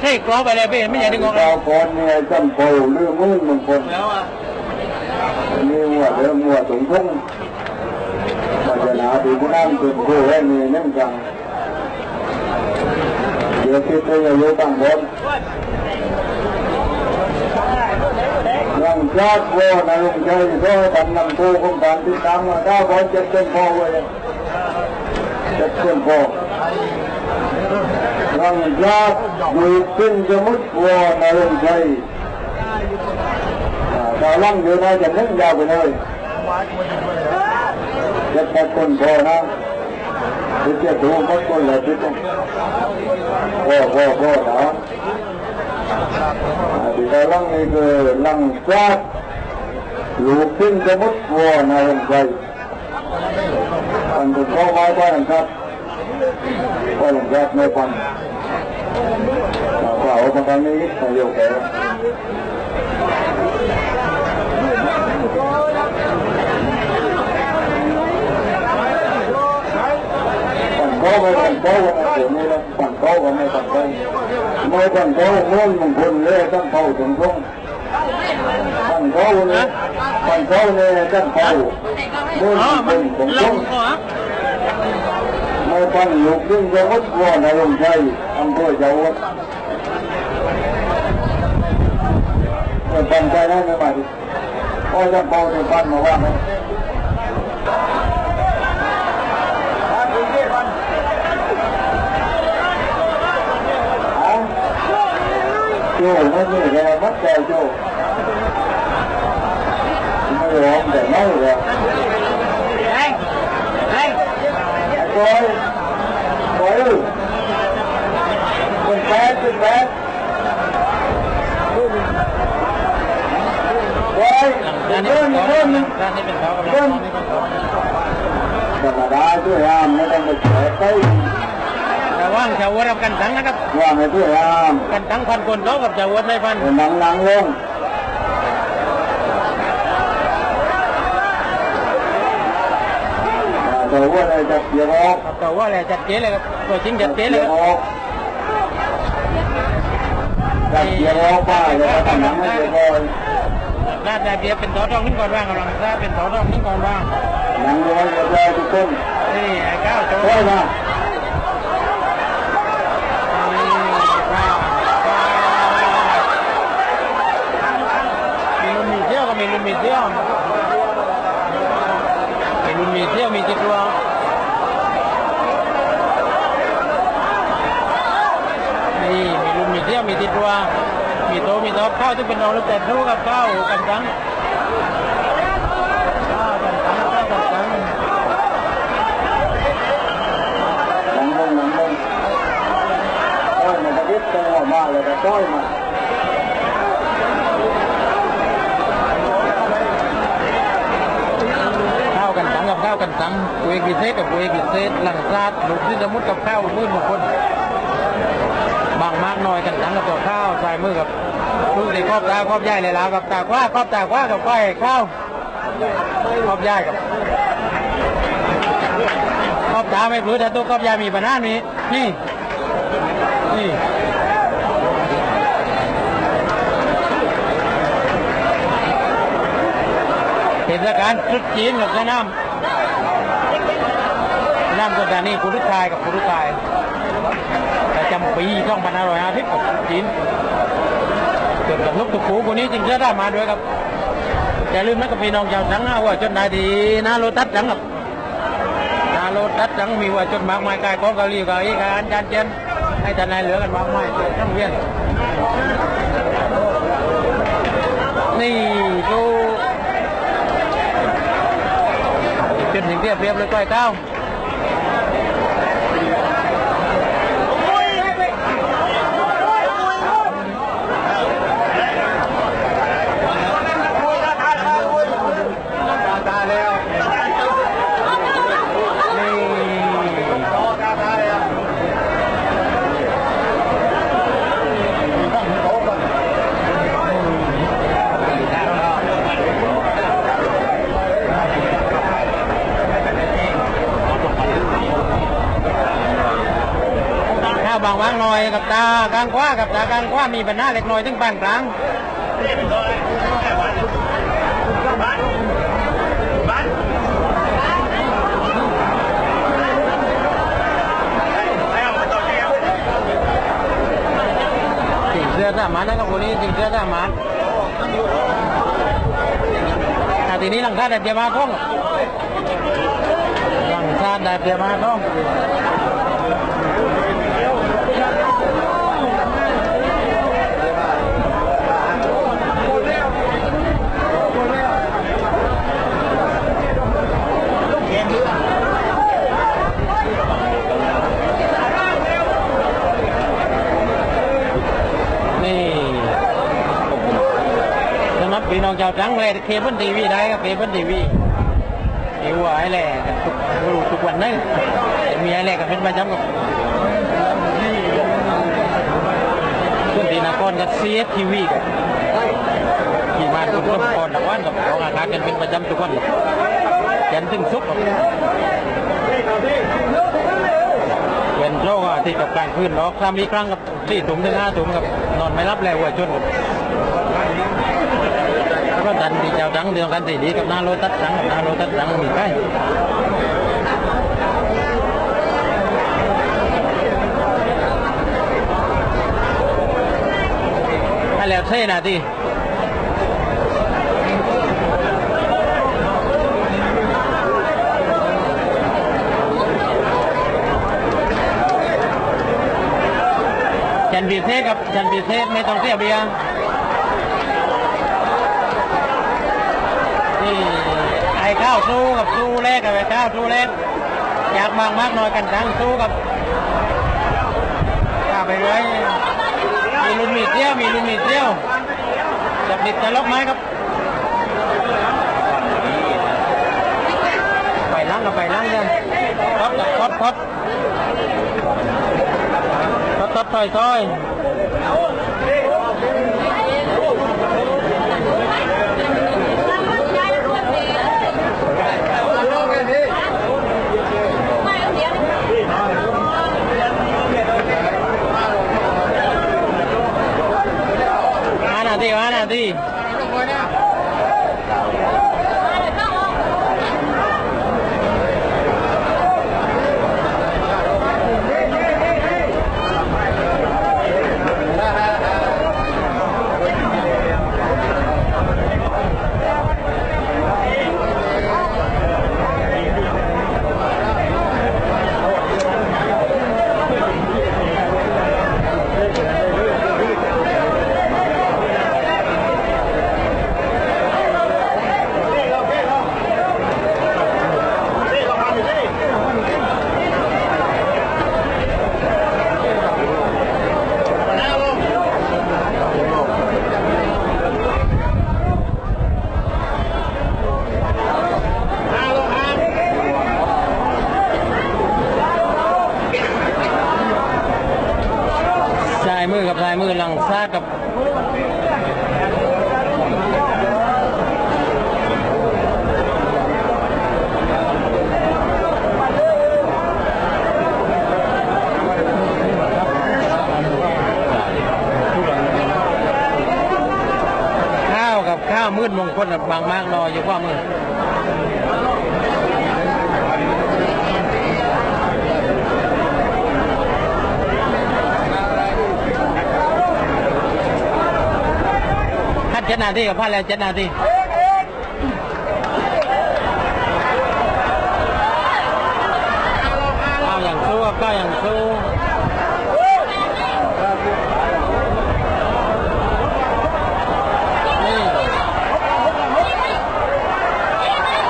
ใช่กรอบไปเลยพี่ไม่ใช่ดึงออกเลดาวยคนเนี่ยจำโพหรือมือบางคนแล้วอะมีหัวเรือหัวตรงทุ่งปัจจนาปีกุน้ำจุดโพแห่งนี้นั่นกันเดี๋ยวคิดว่าจะอยู่ตั้งบนยังชาติโวนะลุงใจโซ่ตันนำตู้ของการติดตามมาเก้าบอลเจ็ดเส้นโพไว้เลยเจ็ดเส้นโพยังชาติอ ยู่ขึ้นสมุทรโวนะลุงใจดาวล่างอยู่นะจะนึ่งยาวไปเลยจะแปดคนพอนะที่จะดูมัดคนเลยที่ต้องพอพอพอนะที่ดาวล่างนี่คือล่างฟาดลูกขึ้นจะมุดวัวนะลงใจมันเป็นข้อไม้บ้านครับก็ลงแยกไม่ฟัน เราเอามาทางนี้ประโยชน์แก่ฝั่งเขาไปฝั่งเขาวันเดี๋ยวนี้นะฝั่งเขาก็ไม่ฝั่งเขาไม่ฝั่งเขาเมื่อมงคลเลยตั้งเป้าถึงตรงฝั่งเขาเนี่ยฝั่งเขาเนี่ยตั้งเป้ามื่ออ๋อมงคนลถึงลตรงงอ๋อไม่ฝั่งลูกยิ่งจะวัดวัวนรงชัยอำเภอเจ้าในั่นไม่มาดิพ่อาถึงฟันมาว่าไหมโจ้ ไม่มีแรงมัดใจโจ้ไม่ร้องแต่ไม่เลยไอ้ไอ้โอ้ยโอ้ย เป็นแป๊ดเป็นแป๊ดโอ้ยด้านนี้เรื่องเป็นเรื่องนึงด้านนี้เป็นเขากับด้านนี้เป็นเขาธรรมดาด้วยยามไม่ต้องไปแฉไประว่างชาววัดกับกันตังนะครับว่าไม่ด้วยยามกันตังพันคนเขากับชาววัดไม่พันเป็นหนังหนังลงแต่ว่าอะไรจะเสียออกแต่ว่าอะไรจัดเจ๊เลยครับตัวจริงจัดเจ๊เลยครับ ออกจัดเสียงออกป้าเลยก็ทำหนังให้เสียก่อนลาดได้เบียร์เป็นต่อทองนิ่งก่อนว่างกำลังซาเป็นต่อทองนิ่งก่อนว่างหนังร้อยก็ได้ทุกคนนี่ไอ้ก้าวโจ โอ้ยมา มีลุมมีเที่ยวก็มีลุมมีเที่ยวมีลุมมีเที่ยวมีจิตตัวนี่มีลุมมีเที่ ยวมีจิตตัวมีโตมีโตข้าวที่เป็นเราแล้วแต่รู้กับข้าวกันจังข้าวกันจังข้าวกันจังหนังลงหนังลงโอ้ยมันจะยึดตัวมาเลยก็ต้อยมาข้าวกันจังกับข้าวกันจังกุยกิเซกับกุยกิเซหลังซาดลูกที่สมุดกับข้าวมืดบางคน บางมากน้อยกันจังกับตัวข้าวใส่มือกับลูกที่ครอบตาครอบย่ายเลยแล้วกับตากว่าครอบตากว่ากับก้อยข้าวครอบย่ายกับครอบตาไม่ปลื้แต่ตัวครอบย่ายมีปัญหานี้นี่นี่เทศกาลตรุษจีนกับแม่น้ำน้ำตัวดานี่กุรุชายกับกุรุชาย ประจำปี2550กับจีนเกิดกับนกตุกปูคนนี้จริงๆได้มาด้วยครับอย่าลืมนะกับพี่น้องชาวสังนะว่าจนนายดีนาโลตัสสังครับนาโลตัสสังมีว่าจนมากมายกายของเกาหลีกับอีกอันจานเจนให้ทนายเหลือกันมากมายทั้งเวียนนี่ดูเป็นสิ่งที่เรียบเลยก้อยเก้า น่อยกับตากลางขวากับตากลางขวามีปัญหาเล็กน้อยถึงปานกลางสิงเสื้อสามัญนะครับคนนี้สิงเสื้อสามัญอ่ทีนี้หลังคาได้เตรียมมาท่องหลังคาได้เตรียมมาท่อง นี่สำหรับพี่น้องชาวจังเลยเคเบิลทีวีได้ครับเคเบิลทีวีเอวไอ้แหล่กันทุกทุกวันนั่นมีไอ้แหล่กันเป็นประจำกับส่วนที่นครกับซีเอสทีวีกันที่บ้าคุณต้มก่อนตะวันกับออกอากาศกันเป็นประจำทุกวันยันถึงสุกเป็นโรคอาทิตย์กับกลางคืนเนาะครั้งนี้ครั้งกับสี่ถุงถึงห้าถุงกับนอนไม่รับแล้วหัวจนกับ ก็ดันที่เจ้าดังเดียวกันสีดีกับหน้าโรตัสดังกับหน้าโรตัสดังมีใกล้แล้วเท่นาทีฉันพิเศษกับฉันพิเศษไม่ต้องเสียเบียร์ ไอ้ข้าวสู้กับสู้แรกกับไอ้ข้าวสู้แรกอยากมากมากน้อยกันทั้งสู้กับข้าไปเลยมีลุมมีเที่ยวมีลุมมีเที่ยวจับดิดจะลบไหมครับไปล้างกับไปล้างกันทดกับทดทดทดทดถอยถอย ห้านาทีห้านาทีซ้ายมือกับซ้ายมือหลังซ้ายกับข้าวกับข้าวมืดมง คลบางมากรออยู่ว่ามือพัดเจ็ดนาทีกับพัดแล้วเจ็ดนาทีก้าอย่างสู้ก้าวอย่างสู้นี่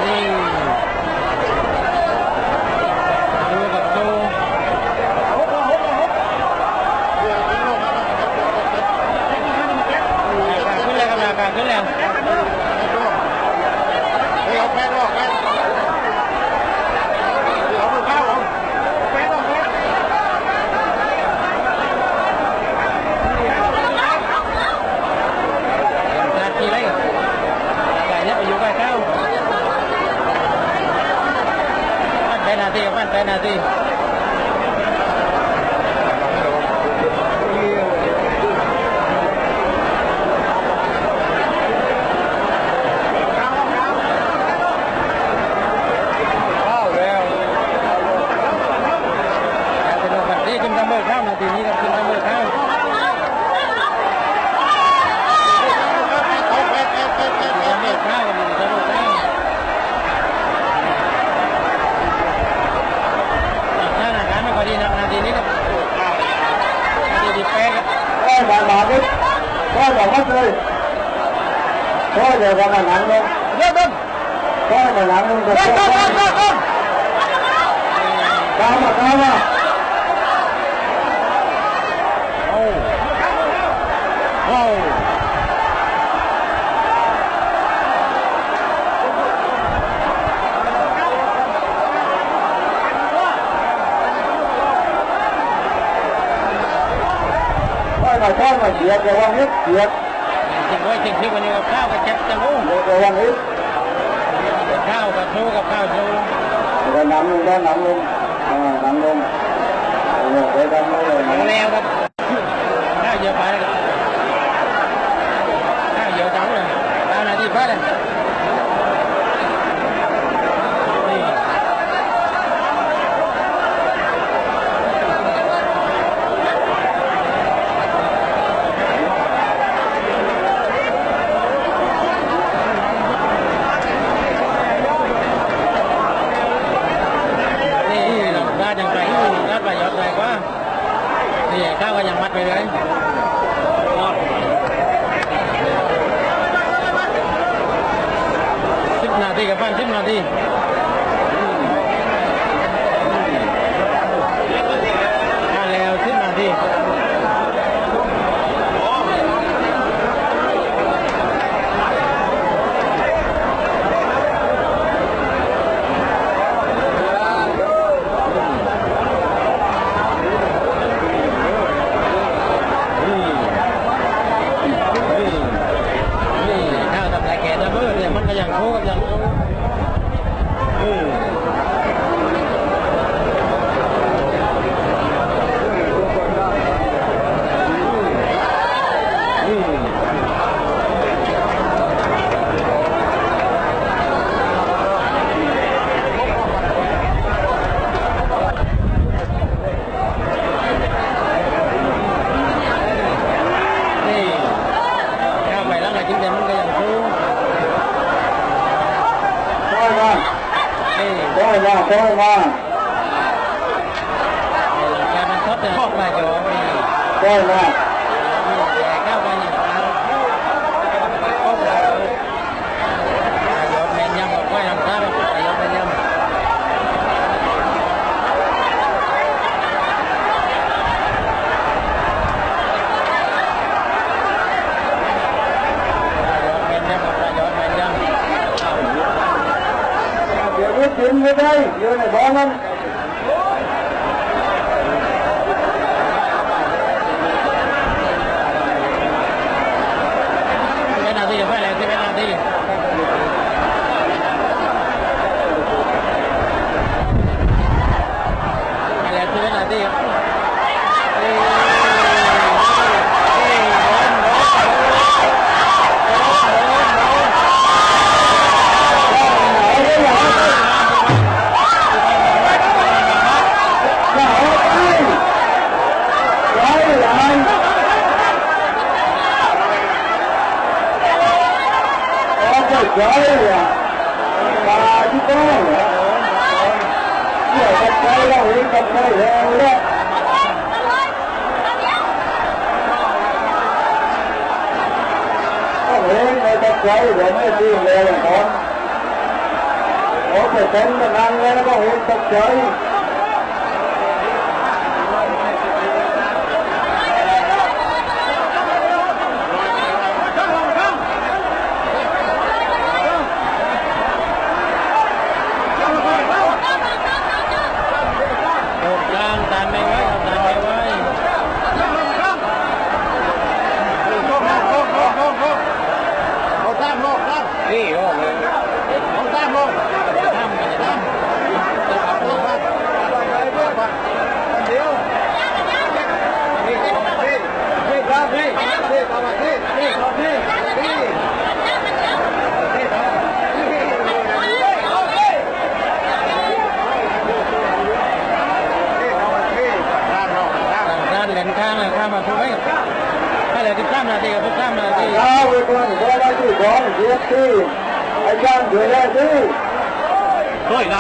นี่สู้กับสู้ขึ้นแล้วครับราคาขึ้นแล้ว เฮ้ยเอาแป้งออกแป้งเอามือข้าวเอาแป้งออกแป้ง นาทีไรกับไก่เนี่ยไปอยู่ใกล้เข้า มัน ดีนะนาทีนี้ครับนาทีดีแป้งครัแป้งหวานหวานด้วยแป้งหวานมากเลยแป้งเดี๋ยวหวานหวานเลยเริ่มเริ่มแป้งหวานหวานเลยเริ่มเริ่มเริ่มเริ่มตามมาตามมา มาคอยมาเสียแต่วันนี้เสียจริงด้วยจริงที่วันนี้กับข้าวกับเจ็บจังหูแต่วันนี้ข้าวกับชูกับข้าวชูก็หนังลงได้หนังลงอ่าหนังลงไปทำอะไรของแนวครับข้าวเยอะไปครับข้าวเยอะจังเลยข้าวไหนที่พัดเลยนี่ นี่เราได้ยังไงได้ประโยชน์อะไรกว่า นี่ข้าวก็ยังมัดไปเลยสิบนาทีกับพันสิบนาทีมาแล้วสิบนาทีนี่ข้าวทำลายแกนะเพื่อนเนี่ยมันก็ยังโค้งยังโค้งอืมอืมนี่ข้าวไปแล้วไงจริงๆมันก็ยังโค้ง คอยมา นี่ คอยมาคอยมา แกมันชอบจะชอบมาจอนี่ คอยมา แกเข้าไปอย่างนั้นก็ประโยชน์แม่นยำบอกว่าอย่างนั้นประโยชน์แม่นยำ แม่นยำประโยชน์ แม่นยำเดี๋ยวนี้กินไม่ได้อยู่ในบ้านนั้นเป็นนาทีไปแล้วที่เป็นนาทีไปแล้วที่เป็นนาทีครับเอ้ยเอ้ยโดนโดนโดนโดนโดน อย่าเอาไปย้ายย้ายเอาไปย้ายอะมาที่บ้านอะเดี๋ยวจะ ไปแล้วเองจะไปแล้วแล้วก็เองไม่จะไปเดี๋ยวไม่ดีเลยครับโอ้ไปเป็นมานานแล้วก็เองตกใจ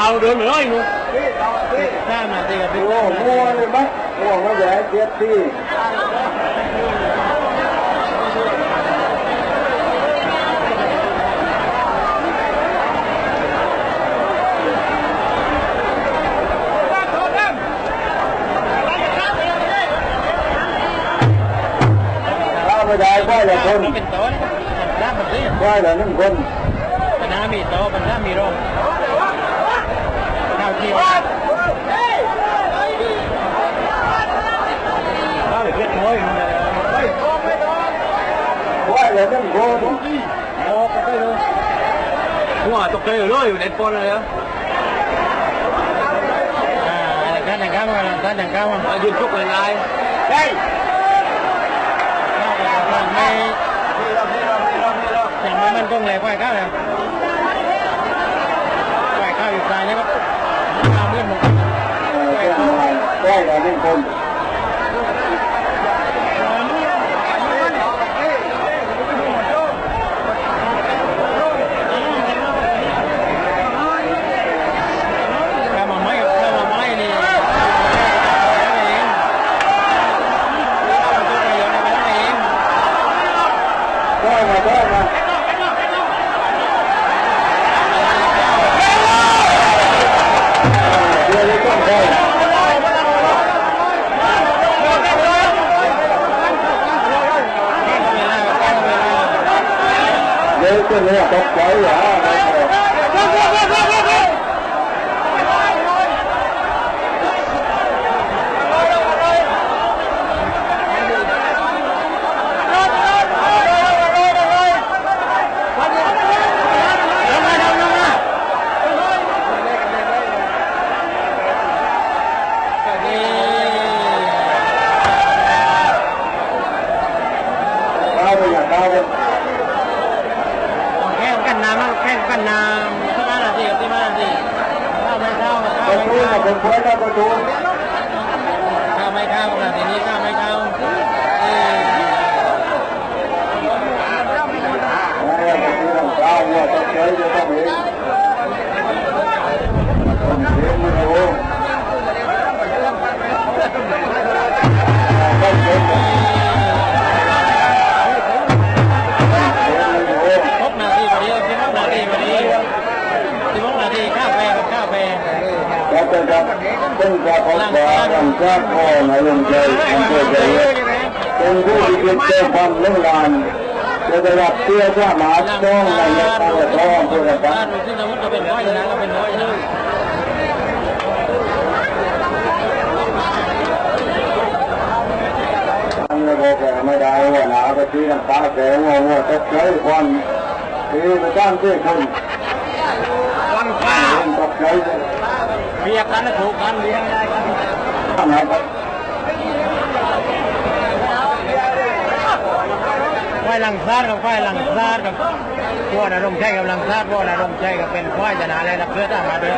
vào được nữa anh luôn. Nam là tiền mua mua đi bác. Mua nó dễ chết đi. Hãy subscribe cho kênh Ghiền Mì Gõ Để không bỏ lỡ những video hấp dẫn Wah, tốc cây rồi, lên con rồi đó. À, cá đằng cá mà, cá đằng cá mà. Anh Dương Phúc là ai? Đây. Chẳng mấy mình công lệ quay cá này. Quay cá được dài nhé các. ได้เหรอหนึ่งคน Gary ครัพ่อ้นาลงใจทำเพื่อใจเป็นผู้ที่เป็นเจ้าควาเรื่องลานจะได้รับเตี้อผ้าหมาต้องในายกอบตเพื่อการเป็นน้อยนะเป็นน้อยนะไม่ได้ว่าหนาวก็ตีน้ำตาแสงว่าว่าตกใจควันตีไปจ้างเจ้าคนควันฟ้าตกใจเบียกันถูกกันเลี้ยงได้ ท่านควายลังซาดกับควายลังซาดกับพ่อนรงชักับลังซาดพ่อนรงชักับเป็นควายจะนาอะไรยนะเพื่อทหารเลย